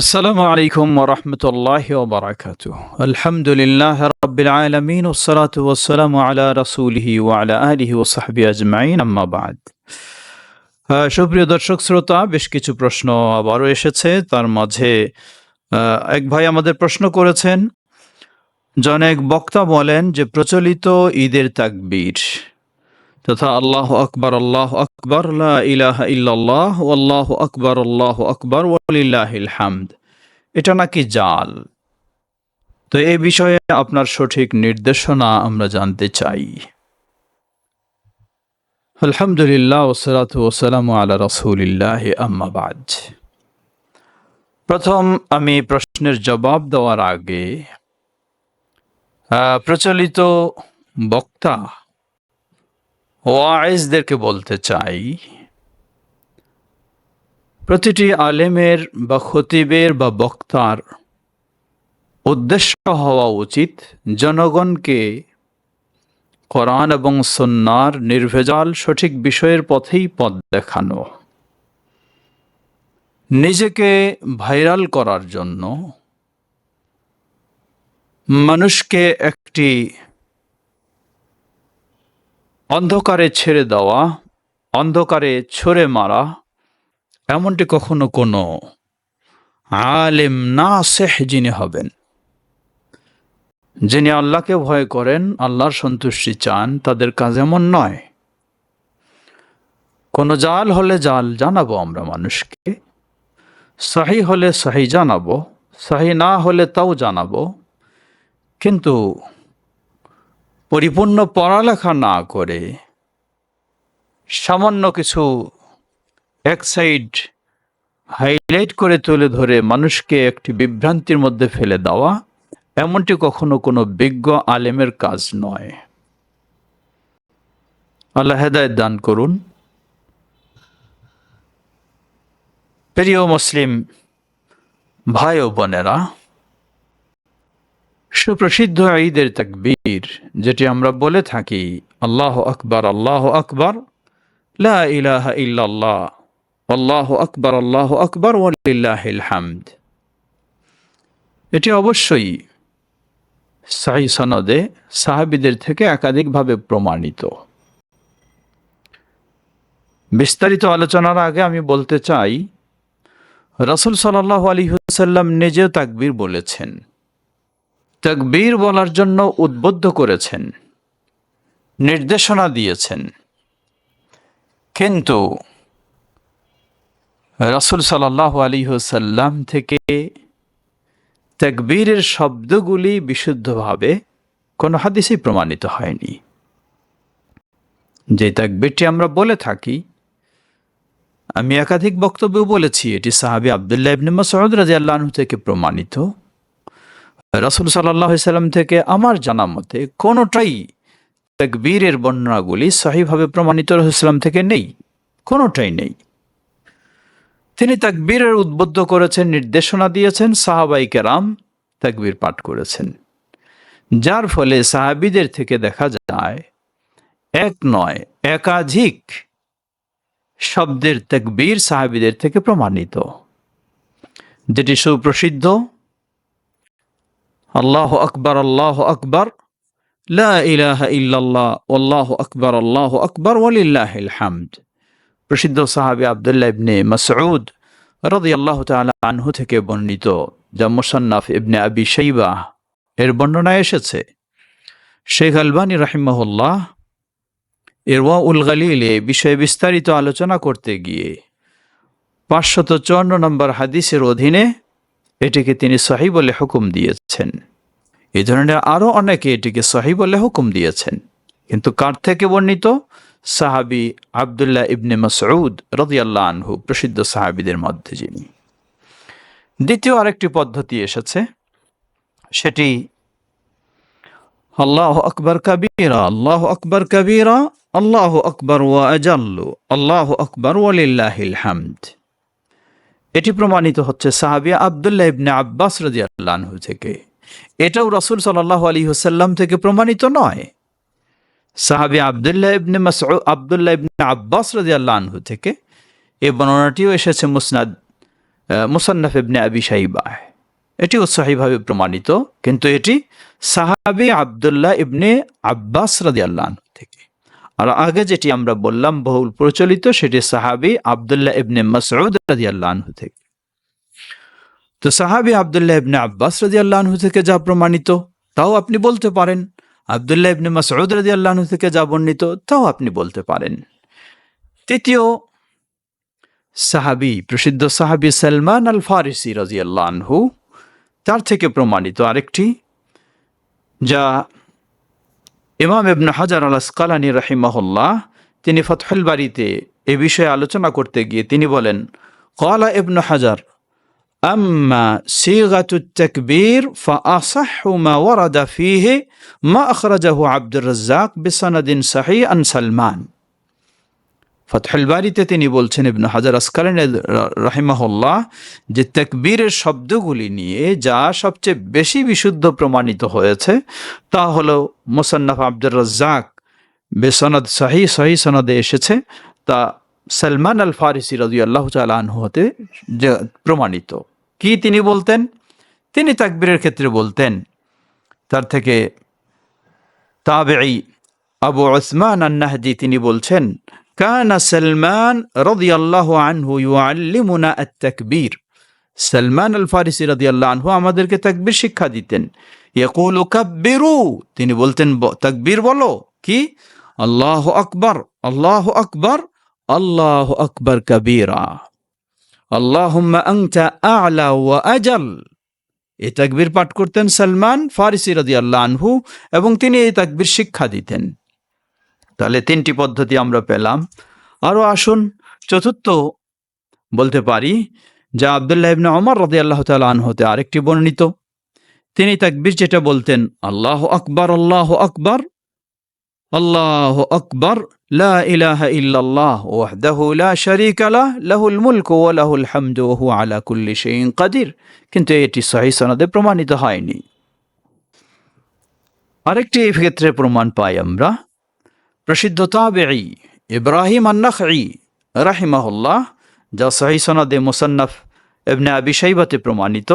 আসসালামু আলাইকুম ওরহমতুল্লাহ ওবরাকাত আলহামদুলিল্লাহ রবিল আলমিন ওসলাত ওসালাম আলা রসুলহি ওয়ালা আলহি ওসাহাবি আজমাইন আম্মাবাদ সুপ্রিয় দর্শক, শ্রোতা, বেশ কিছু প্রশ্ন আবারও এসেছে। তার মাঝে uh, এক ভাই আমাদের প্রশ্ন করেছেন। জনেক বক্তা বলেন যে, প্রচলিত ঈদের তাকবীর, তথা আল্লাহ আকবর, আল্লাহ আকবর আল্লাহ আকবর আল্লাহ আকবর হামদ। এটা নাকি জাল? তো এই বিষয়ে আপনার সঠিক নির্দেশনা আমরা জানতে চাই। আলহামদুলিল্লাহ, ওসালাত ওসালাম আলা রসুলিল্লাহ আম্মাবাদ প্রথম আমি প্রশ্নের জবাব দেওয়ার আগে প্রচলিত বক্তা ওয়াইজদেরকে বলতে চাই, প্রতিটি আলেমের বা খতিবের বা বক্তার উদ্দেশ্য হওয়া উচিত জনগণকে কোরআন এবং সন্ন্যার নির্ভেজাল সঠিক বিষয়ের পথেই পথ দেখানো। নিজেকে ভাইরাল করার জন্য মানুষকে একটি অন্ধকারে ছেড়ে দেওয়া, অন্ধকারে ছড়ে মারা, এমনটি কখনো কোনো আলেম না শেখ যিনি হবেন। যিনি আল্লাহকে ভয় করেন, আল্লাহর সন্তুষ্টি চান, তাদের কাজ এমন নয়। কোনো জাল হলে জাল জানাব আমরা মানুষকে, সাহি হলে সাহি জানাব, সাহি না হলে তাও জানাব। কিন্তু পরিপূর্ণ পড়ালেখা না করে সামান্য কিছু এক সাইড হাইলাইট করে তুলে ধরে মানুষকে একটি বিভ্রান্তির মধ্যে ফেলে দেওয়া, এমনটি কখনো কোনো বিজ্ঞ আলেমের কাজ নয়। আল্লাহ হেদায়ত দান করুন। প্রিয় মুসলিম ভাই ও বোনেরা সুপ্রসিদ্ধ ঈদের তাকবীর, যেটি আমরা বলে থাকি, আল্লাহ আকবর আল্লাহ আকবর, লা ইলাহা ইল্লাল্লাহ, আল্লাহ আকবর আল্লাহ আকবর হামদ। এটি অবশ্যই সাহি সনদে সাহাবিদের থেকে একাধিকভাবে প্রমাণিত। বিস্তারিত আলোচনার আগে আমি বলতে চাই, রসুল সাল্লাহ আলী হুসাল্লাম নিজেও তাকবীর বলেছেন। তাকবীর বলার জন্য উদ্বুদ্ধ করেছেন, নির্দেশনা দিয়েছেন। কিন্তু রাসুল সাল্লাহ আলী সাল্লাম থেকে তাকবীরের শব্দগুলি বিশুদ্ধভাবে কোনো হাদিসেই প্রমাণিত হয়নি। যে তাকবীরটি আমরা বলে থাকি, আমি একাধিক বক্তব্য বলেছি, এটি সাহাবি আবদুল্লাহ ইবনে মাসউদ রাদিয়াল্লাহু থেকে প্রমাণিত। রাসুল সাল্লাম থেকে আমার জানা মতে কোনোটাই তাকবীরের বর্ণনাগুলি সহিভাবে প্রমাণিত রসুলাম থেকে নেই। কোনোটাই নেই। তিনি তাকবীরের উদ্বুদ্ধ করেছেন, নির্দেশনা দিয়েছেন সাহাবাই কেরাম তাকবীর পাঠ করেছেন। যার ফলে সাহাবিদের থেকে দেখা যায়, এক নয়, একাধিক শব্দের তাকবীর সাহাবিদের থেকে প্রমাণিত। যেটি সুপ্রসিদ্ধ আল্লাহ আকবর আল্লাহ আকবর আল্লাহ আকবর আল্লাহ আকবর, ওয়ালিল্লাহিল হামদ। প্রসিদ্ধ সাহাবী আবদুল্লাহ ইবনে মাসউদ রাদিয়াল্লাহু তাআলা আনহু থেকে বর্ণিত, যা মুসান্নাফ ইবনে আবি শাইবা এর বর্ণনায় এসেছে। শেখ আলবানী রাহিমাহুল্লাহ এরওয়া উল গালিলে বিষয়ে বিস্তারিত আলোচনা করতে গিয়ে পাঁচশত চুয়ান্ন নম্বর হাদিসের অধীনে এটিকে তিনি সহি বলে হুকুম দিয়েছেন। এই ধরনের আরও অনেকে এটিকে সহি বলে হুকুম দিয়েছেন। কিন্তু কার থেকে বর্ণিত? সাহাবি আবদুল্লাহ ইবনে মাসউদ রদিয়াল্লাহ আনহু, প্রসিদ্ধ সাহাবিদের মধ্যে যিনি। দ্বিতীয় আরেকটি পদ্ধতি এসেছে। সেটি, আল্লাহ আকবর কবিরা, আল্লাহ আকবর কবিরা, আল্লাহ আকবর ওয়া আজাল্লু, আল্লাহ আকবর ওয়ালিল্লাহিল হামদ। এটি প্রমাণিত হচ্ছে সাহাবিয়া আবদুল্লাহ ইবনে আব্বাস রাদিয়াল্লাহু থেকে। এটাও রাসূল সাল্লাল্লাহু আলাইহি ওয়াসাল্লাম থেকে প্রমাণিত নয়। সাহাবি আবদুল্লাহ ইবনে আবদুল্লাহ ইবনে আব্বাস রাদিয়াল্লাহু আনহু থেকে এই বর্ণনাটিও এসেছে মুসনাদ মুসান্নাফ ইবনে আবি সাইবা এটিও সহিভাবে প্রমাণিত, কিন্তু এটি সাহাবি আবদুল্লাহ ইবনে আব্বাস রাদিয়াল্লাহ আনহু থেকে। আর আগে যেটি আমরা বললাম, বহুল প্রচলিত, সেটি সাহাবি আবদুল্লাহ ইবনে মাসউদ রাদিয়াল্লাহ আনহু থেকে। তো সাহাবি আবদুল্লাহ ইবনে আব্বাস রাদিয়াল্লাহ আনহু থেকে যা প্রমাণিত, তাও আপনি বলতে পারেন। আবদুল্লাহ ইবনে মাসউদ রাদিয়াল্লাহ আনহু থেকে যা বর্ণিত, তাও আপনি বলতে পারেন। তৃতীয়, সাহাবি, প্রসিদ্ধ সাহাবি সালমান আল ফারিসি রাজিয়াল্লাহ আনহু, তার থেকে প্রমাণিত আরেকটি, যা ইমাম ইবনে হাজার আল আসকালানি রাহিমাহুল্লাহ তিনি ফতহুল বাড়িতে এ বিষয়ে আলোচনা করতে গিয়ে তিনি বলেন কলা ইবনে হাজার أما صيغة التكبير فأصح ما ورد فيه ما أخرجه عبد الرزاق بسند صحيح عن سلمان ফতহুল বাড়িতে তিনি বলছেন, ইবনু হাজার আসকালেন রাহিমাহুল্লাহ, যে তাকবীরের শব্দগুলি নিয়ে যা সবচেয়ে বেশি বিশুদ্ধ প্রমাণিত হয়েছে, তা হলো মোসান্নাফ আব্দুর রাজ্জাক বেসনদ সাহি সহি সনদে এসেছে, তা সালমান আল ফারিসি রাজু আল্লাহ আনহু হতে প্রমাণিত। কি তিনি বলতেন? তিনি তাকবীরের ক্ষেত্রে বলতেন, তার থেকে তাবেই আবু ওসমান আন্নাহজি তিনি বলছেন কানা সালমান রাদিয়াল্লাহু আনহু ইউআল্লিমুনা আত-তাকবীর। সালমান আল ফারিসি রাদিয়াল্লাহু আনহু আমাদেরকে তাকবীর শিক্ষা দিতেন। ইয়াকুলু কাব্বিরু, তিনি বলতেন তাকবীর বলো। কি? আল্লাহু আকবার আল্লাহু আকবার আল্লাহু আকবার কাবীরা। আল্লাহুম্মা আনতা আ'লা ওয়া আজাল। এই তাকবীর পাঠ করতেন সালমান ফারিসি রাদিয়াল্লাহু আনহু এবং তিনি এই তাকবীর শিক্ষা দিতেন। তাহলে তিনটি পদ্ধতি আমরা পেলাম। আরও আসুন, চতুর্থ বলতে পারি, যা আবদুল্লাহ ইবনে ওমর রাদিয়াল্লাহু তাআলা আনহুতে আরেকটি বর্ণিত। তিনি তাকবীর যেটা বলতেন, আল্লাহ আকবর আল্লাহ আকবর, আল্লাহ আকবার, লা ইলাহা ইল্লাল্লাহ ওয়াহদাহু লা শারীকা লাহ, লাহুল মুলকু ওয়া লাহুল হামদু আলা কুল্লি শাইইন কাদির। কিন্তু এটি সহিহ প্রমাণিত হয়নি। আরেকটি ক্ষেত্রে প্রমাণ পাই আমরা প্রসিদ্ধ তাবেঈ ইব্রাহিম আন্নাখঈ রাহিমাহুল্লাহ, যা সহি সনদে মুসান্নাফ এবনে আবি শাইবাতে প্রমাণিত।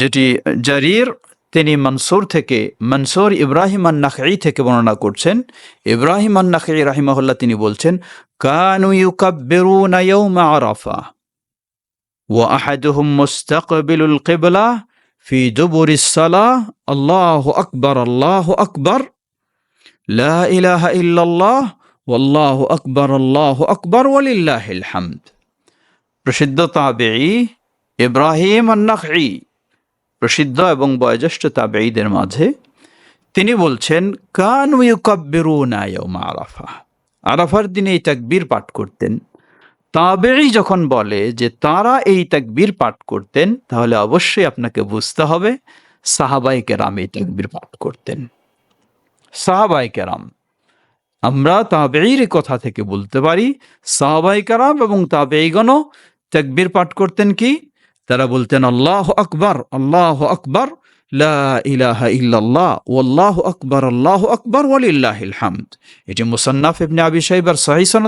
যেটি জারির, তিনি মনসুর থেকে, মনসুর ইব্রাহিম আন্নাখঈ থেকে বর্ণনা করছেন। ইব্রাহিম আন্নাখঈ রাহিমাহুল্লাহ তিনি বলছেন, কানু ইউকাব্বিরুনা ইয়াউমা আরাফা, ওয়া আহাদুহুম মুস্তাকবিলুল কিবলা ফি দুবুরিস সালাহ, আল্লাহু আকবার আল্লাহু আকবার। লা ইলাহা ইল্লাল্লাহ, ওয়াল্লাহু আকবার, আল্লাহু আকবার, ওয়ালিল্লাহিল হামদ। প্রসিদ্ধ তাবেঈ ইব্রাহিম আন্নাখঈ, প্রসিদ্ধ এবং বয়োজ্যেষ্ঠ তাবেঈদের মাঝে তিনি বলছেন, কানু ইউকাব্বিরুনা ইয়াউমা আরাফা। আরাফার দিনে এই তাকবীর পাঠ করতেন। তাবেঈ যখন বলে যে তারা এই তাকবীর পাঠ করতেন, তাহলে অবশ্যই আপনাকে বুঝতে হবে সাহাবাই কেরাম এই তাকবীর পাঠ করতেন। সাহাবাই কেরাম আমরা তাবেঈর কথা থেকে বলতে পারি সাহাবাই কেরাম এবং তাবেঈগণও তাকবীর পাঠ করতেন কি? তারা বলতেন, আল্লাহ আকবর আল্লাহ আকবর আকবার, আল্লাহ আকবার এটি ইবনে আবি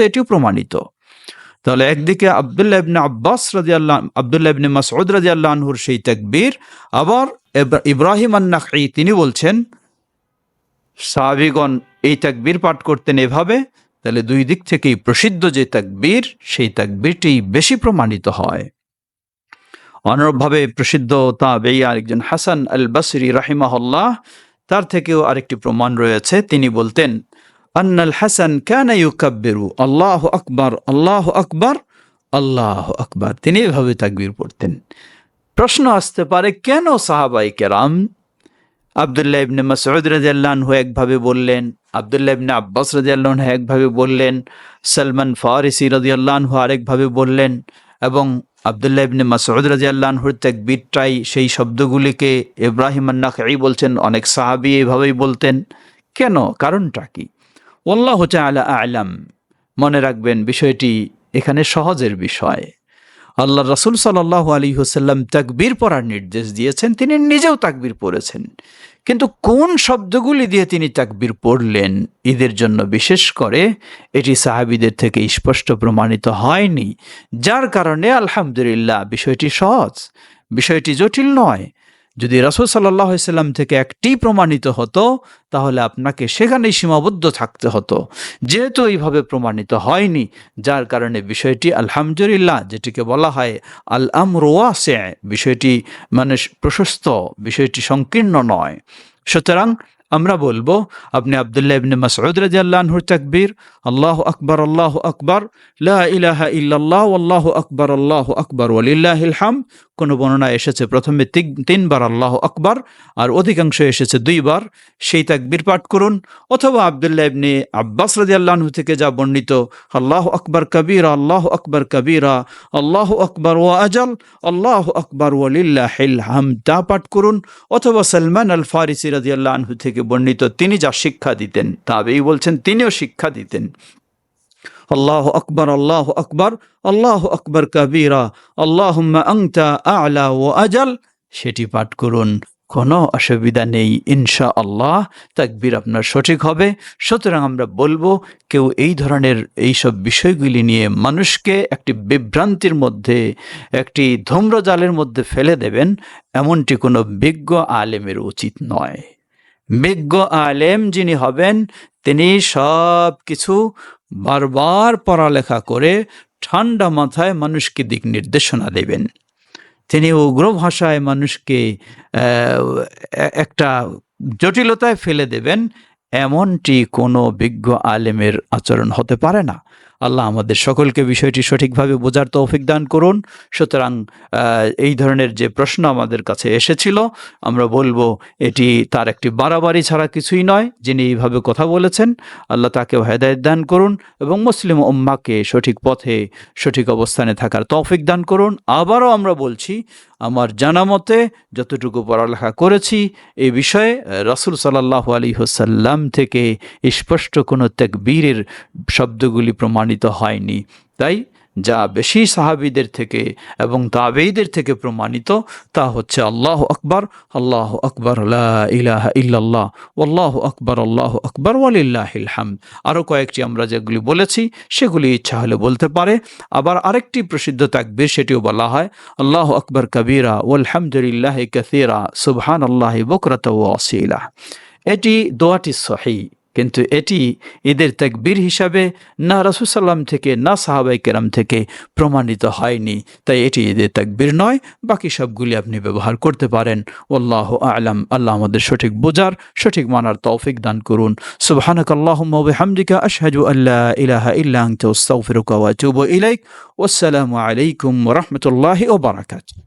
এটিও প্রমাণিত। তাহলে একদিকে আব্বাস আনহুর সেই তাকবীর, আবার ইব্রাহিম আন-নাখঈ তিনি বলছেন সাহাবীগণ এই তাকবীর পাঠ করতেন এভাবে, তাহলে দুই দিক থেকেই প্রসিদ্ধ যে তাকবীর, সেই তাকবীরটি বেশি প্রমাণিত হয়। অনুরূপভাবে প্রসিদ্ধ তাবেই আরেকজন হাসান আল বাসরি রাহিমাহুল্লাহ, তার থেকেও আরেকটি প্রমাণ রয়েছে। তিনি বলতেন, আন্নাল হাসান কানা ইউকাব্বিরু, আল্লাহ আকবার আল্লাহ আকবার আল্লাহ আকবার। তিনি এভাবে তাকবীর পড়তেন। প্রশ্ন আসতে পারে, কেন সাহাবাই কেরাম আবদুল্লাহ ইবনে মাসউদ রাদিয়াল্লাহু একভাবে বললেন, আবদুল্লাহ ইবনে আব্বাস রাদিয়াল্লাহু একভাবে বললেন, সালমান ফারিসি রাদিয়াল্লাহু আরেকভাবে বললেন এবং আবদুল্লাহ ইবনে মাসউদ রাদিয়াল্লাহুর তাকবীরটাই সেই শব্দগুলিকে ইব্রাহিম আন-নাখঈ বলছেন, অনেক সাহাবি এভাবেই বলতেন। কেন? কারণটা কি? আল্লাহ তাআলা আ'লাম। মনে রাখবেন, বিষয়টি এখানে সহজের বিষয়। আল্লাহ রাসুল সাল্লাহ আলী হোসাল্লাম তাকবীর পড়ার নির্দেশ দিয়েছেন, তিনি নিজেও তাকবীর পড়েছেন। কিন্তু কোন শব্দগুলি দিয়ে তিনি তাকবির পড়লেন ঈদের জন্য বিশেষ করে এটি সাহাবিদের থেকে স্পষ্ট প্রমাণিত হয়নি, যার কারণে আলহামদুলিল্লাহ বিষয়টি সহজ, বিষয়টি জটিল নয়। যদি রাসুল সাল্লাহ সাল্লাম থেকে একটি প্রমাণিত হতো, তাহলে আপনাকে সেখানেই সীমাবদ্ধ থাকতে হতো। যেহেতু এইভাবে প্রমাণিত হয়নি, যার কারণে বিষয়টি আলহামদুলিল্লাহ, যেটিকে বলা হয় আল আমরোয়াসে বিষয়টি মানে প্রশস্ত, বিষয়টি সংকীর্ণ নয়। সুতরাং আমরা বলব, আপনি আবদুল্লাহ ইবনে মাসউদ রাদিয়াল্লাহুর তাকবীর, আল্লাহু আকবার আল্লাহু আকবার, লা ইলাহা ইল্লাল্লাহ, আল্লাহু আকবার আল্লাহু আকবার, ওয়ালিল্লাহিল হাম কোন বর্ণনা এসেছে। প্রথমে তিন- তিনবার আল্লাহ আকবার, আর অধিকাংশ এসেছে দুইবার। সেই তাকবীর পাঠ করুন। অথবা আবদুল্লাহ ইবনে আব্বাস রাদিয়াল্লাহু থেকে যা বর্ণিত, আল্লাহু আকবার কবীরা, আল্লাহু আকবার কবীরা, আল্লাহ আকবর ওয়া আজাল, আল্লাহু আকবার ওয়ালিল্লাহিল হাম তা পাঠ করুন। অথবা সলমান আল ফারিসি রাদিয়াল্লাহু আনহু থেকে বর্ণিত, তিনি যা শিক্ষা দিতেন, তাবেই বলছেন, তিনিও শিক্ষা দিতেন। আল্লাহ আকবর আল্লাহ আকবর আল্লাহ আকবর কবিরা। আল্লাহুম্মা আংতা আলা ও আজাল। সেটি পাঠ করুন, কোনো অসুবিধা নেই ইনশা আল্লাহ তাকবির আপনার সঠিক হবে। সুতরাং আমরা বলব, কেউ এই ধরনের এইসব বিষয়গুলি নিয়ে মানুষকে একটি বিভ্রান্তির মধ্যে, একটি ধূম্রজালের মধ্যে ফেলে দেবেন, এমনটি কোনো বিজ্ঞ আলেমের উচিত নয়। বিজ্ঞ আলেম যিনি হবেন তিনি সব কিছু বারবার পড়ালেখা করে ঠান্ডা মাথায় মানুষকে দিক নির্দেশনা দেবেন। তিনি উগ্র ভাষায় মানুষকে একটা জটিলতায় ফেলে দেবেন, এমনটি কোনো বিজ্ঞ আলেমের আচরণ হতে পারে না। আল্লাহ আমাদের সকলকে বিষয়টি সঠিকভাবে বোঝার তৌফিক দান করুন। সুতরাং এই ধরনের যে প্রশ্ন আমাদের কাছে এসেছিল, আমরা বলব এটি তার একটি বাড়াবাড়ি ছাড়া কিছুই নয়, যিনি এইভাবে কথা বলেছেন। আল্লাহ তাকে হেদায়ত দান করুন এবং মুসলিম উম্মাকে সঠিক পথে, সঠিক অবস্থানে থাকার তৌফিক দান করুন। আবারও আমরা বলছি, আমার জানা মতে যতটুকু পড়ালেখা করেছি এই বিষয়ে রাসুল সাল্লাহ আলী হোসাল্লাম থেকে স্পষ্ট কোনো তেকবীরের শব্দগুলি প্রমাণিত হয়নি। তাই যা বেশি সাহাবিদের থেকে এবং তাবেইদের থেকে প্রমাণিত তা হচ্ছে আল্লাহ আকবর আল্লাহ আকবর ইলাহা ইল্লাল্লাহ আল্লাহ আকবর আল্লাহ আকবর, ওয়ালিল্লাহিল আরও কয়েকটি আমরা যেগুলি বলেছি, সেগুলি ইচ্ছা হলে বলতে পারে। আবার আরেকটি প্রসিদ্ধ তাকবীর সেটিও বলা হয়, আল্লাহ আকবর কবিরা, ওয়ালহামদুলিল্লাহ কাসীরা সুবহান আল্লাহ বকরত ও আসিলা এটি দোয়াটি সহি কিন্তু এটি ঈদের তাকবীর হিসাবে না রাসুসাল্লাম থেকে, না সাহাবাই কেরাম থেকে প্রমাণিত হয়নি। তাই এটি ঈদের তাকবীর নয়, বাকি সবগুলি আপনি ব্যবহার করতে পারেন। ওল্লাহ আলাম। আল্লাহ আমাদের সঠিক বোঝার, সঠিক মানার তৌফিক দান করুন। সুবহানাক আল্লাহুম্মা ওয়া বিহামদিকা, আশহাদু আল্লা ইলাহা ইল্লা আনতা আস্তাগফিরুকা ওয়া আতুবু ইলাইক। ওয়াসসালামু আলাইকুম ওয়া রাহমাতুল্লাহি ওয়া